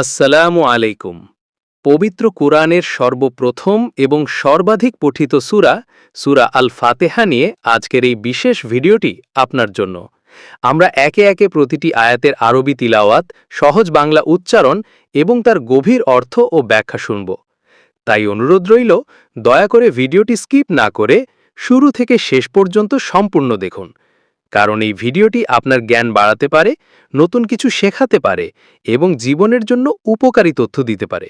আসসালামু আলাইকুম। পবিত্র কোরআনের সর্বপ্রথম এবং সর্বাধিক পঠিত সুরা সুরা আল ফাতেহা নিয়ে আজকের এই বিশেষ ভিডিওটি আপনার জন্য। আমরা একে একে প্রতিটি আয়াতের আরবি তিলাওয়াত, সহজ বাংলা উচ্চারণ এবং তার গভীর অর্থ ও ব্যাখ্যা শুনব। তাই অনুরোধ রইল, দয়া করে ভিডিওটি স্কিপ না করে শুরু থেকে শেষ পর্যন্ত সম্পূর্ণ দেখুন। কারণ এই ভিডিওটি আপনার জ্ঞান বাড়াতে পারে, নতুন কিছু শেখাতে পারে এবং জীবনের জন্য উপকারী তথ্য দিতে পারে।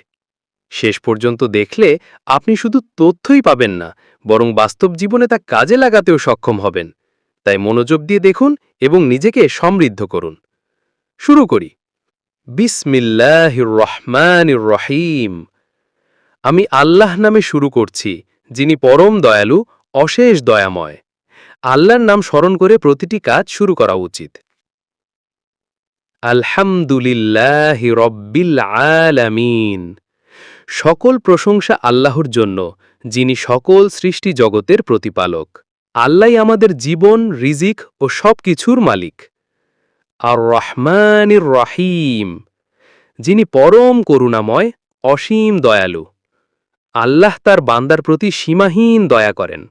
শেষ পর্যন্ত দেখলে আপনি শুধু তথ্যই পাবেন না, বরং বাস্তব জীবনে তা কাজে লাগাতেও সক্ষম হবেন। তাই মনোযোগ দিয়ে দেখুন এবং নিজেকে সমৃদ্ধ করুন। শুরু করি। বিসমিল্লাহির রহমানির রহিম আমি আল্লাহ নামে শুরু করছি, যিনি পরম দয়ালু, অশেষ দয়াময়। আল্লাহর নাম স্মরণ করে প্রতিটি কাজ শুরু করা উচিত। আলহামদুলিল্লাহ রব্বিল আলামিন। সকল প্রশংসা আল্লাহর জন্য, যিনি সকল সৃষ্টি জগতের প্রতিপালক। আল্লাহ আমাদের জীবন, রিজিক ও সব কিছুর মালিক। আর রহমানির রহিম। যিনি পরম করুণাময়, অসীম দয়ালু। আল্লাহ তার বান্দার প্রতি সীমাহীন দয়া করেন।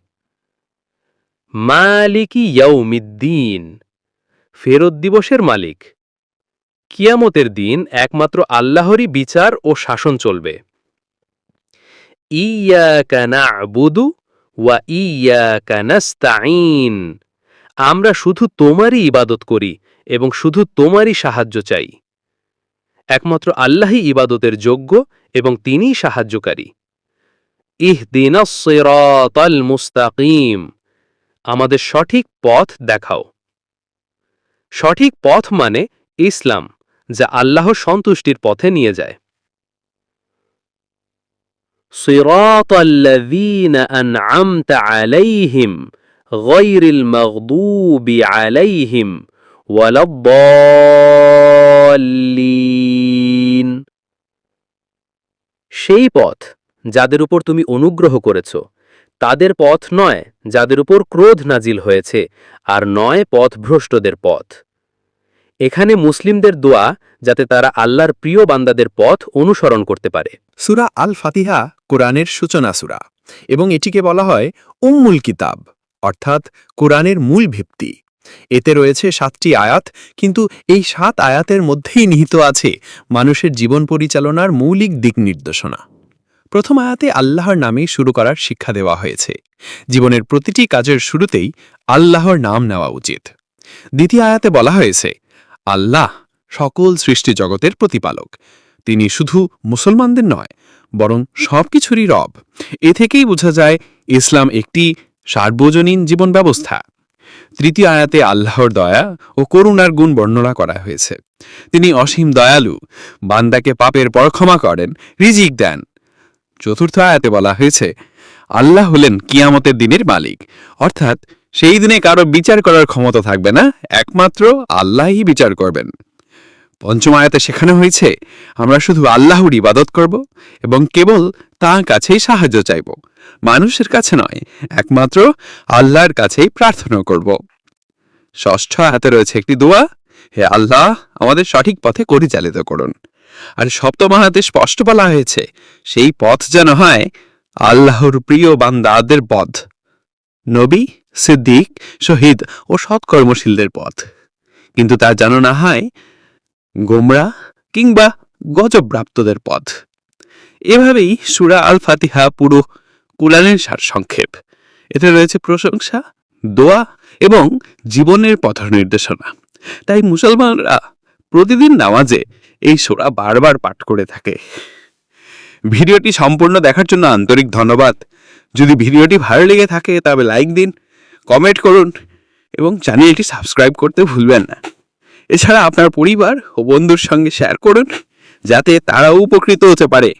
মালিকি ইয়াউমিদ্দিন, ফেরত দিবসের মালিক। কিয়ামতের দিন একমাত্র আল্লাহরই বিচার ও শাসন চলবে। ইয়াকা ওয়া ইয়াকা আমরা শুধু তোমারই ইবাদত করি এবং শুধু তোমারই সাহায্য চাই। একমাত্র আল্লাহই ইবাদতের যোগ্য এবং তিনিই সাহায্যকারী। সিরাতাল মুস্তাকিম। আমাদের সঠিক পথ দেখাও সঠিক পথ মানে ইসলাম যা আল্লাহর সন্তুষ্টির পথে নিয়ে যায় صراط الذين أنعمت عليهم غير المغضوب عليهم ولا الضالين সেই পথ যাদের উপর তুমি অনুগ্রহ করেছ তাদের পথ নয়, যাদের উপর ক্রোধ নাজিল হয়েছে, আর নয় পথভ্রষ্টদের পথ। এখানে মুসলিমদের দোয়া যাতে তারা আল্লাহর প্রিয় বান্দাদের পথ অনুসরণ করতে পারে। সুরা আল ফাতিহা কোরআনের সূচনা সুরা, এবং এটিকে বলা হয় উম্মুল কিতাব, অর্থাৎ কোরআনের মূল ভিত্তি। এতে রয়েছে সাতটি আয়াত, কিন্তু এই সাত আয়াতের মধ্যেই নিহিত আছে মানুষের জীবন পরিচালনার মৌলিক দিক নির্দেশনা। প্রথম আয়াতে আল্লাহর নামে শুরু করার শিক্ষা দেওয়া হয়েছে। জীবনের প্রতিটি কাজের শুরুতেই আল্লাহর নাম নেওয়া উচিত। দ্বিতীয় আয়াতে বলা হয়েছে, আল্লাহ সকল সৃষ্টি জগতের প্রতিপালক। তিনি শুধু মুসলমানদের নয়, বরং সব কিছুরই রব। এ থেকেই বোঝা যায়, ইসলাম একটি সার্বজনীন জীবন ব্যবস্থা তৃতীয় আয়াতে আল্লাহর দয়া ও করুণার গুণ বর্ণনা করা হয়েছে। তিনি অসীম দয়ালু, বান্দাকে পাপের পর ক্ষমা করেন, রিজিক দেন। চতুর্থ আয়াতে বলা হয়েছে, আল্লাহ হলেন কিয়ামতের দিনের মালিক। অর্থাৎ, সেই দিনে কারও বিচার করার ক্ষমতা থাকবে না, একমাত্র আল্লাহই বিচার করবেন। পঞ্চম আয়াতে শেখানো হয়েছে, আমরা শুধু আল্লাহর ইবাদত করব এবং কেবল তাঁর কাছেই সাহায্য চাইব। মানুষের কাছে নয়, একমাত্র আল্লাহর কাছেই প্রার্থনা করব। ষষ্ঠ আয়াতে রয়েছে একটি দোয়া, হে আল্লাহ, আমাদের সঠিক পথে পরিচালিত করুন। আর সপ্তম আয়াতে স্পষ্ট বলা হয়েছে, সেই পথ যেন হয় আল্লাহর প্রিয় বান্দাদের পথ। নবী, সিদ্দিক, শহীদ ও সৎকর্মশীলদের পথ। কিন্তু তা যেন না হয় গোমরা কিংবা গজবপ্রাপ্তদের পথ। এভাবেই সুরা আল ফাতিহা পুরো কুলানের সারসংক্ষেপ এতে রয়েছে প্রশংসা, দোয়া এবং জীবনের পথ নির্দেশনা তাই মুসলমানরা প্রতিদিন নামাজে এই সোরা বারবার পাঠ করে থাকে। ভিডিওটি সম্পূর্ণ দেখার জন্য আন্তরিক ধন্যবাদ। যদি ভিডিওটি ভালো লেগে থাকে, তবে লাইক দিন, কমেন্ট করুন এবং চ্যানেলটি সাবস্ক্রাইব করতে ভুলবেন না। এছাড়া আপনার পরিবার ও বন্ধুর সঙ্গে শেয়ার করুন, যাতে তারাও উপকৃত হতে পারে।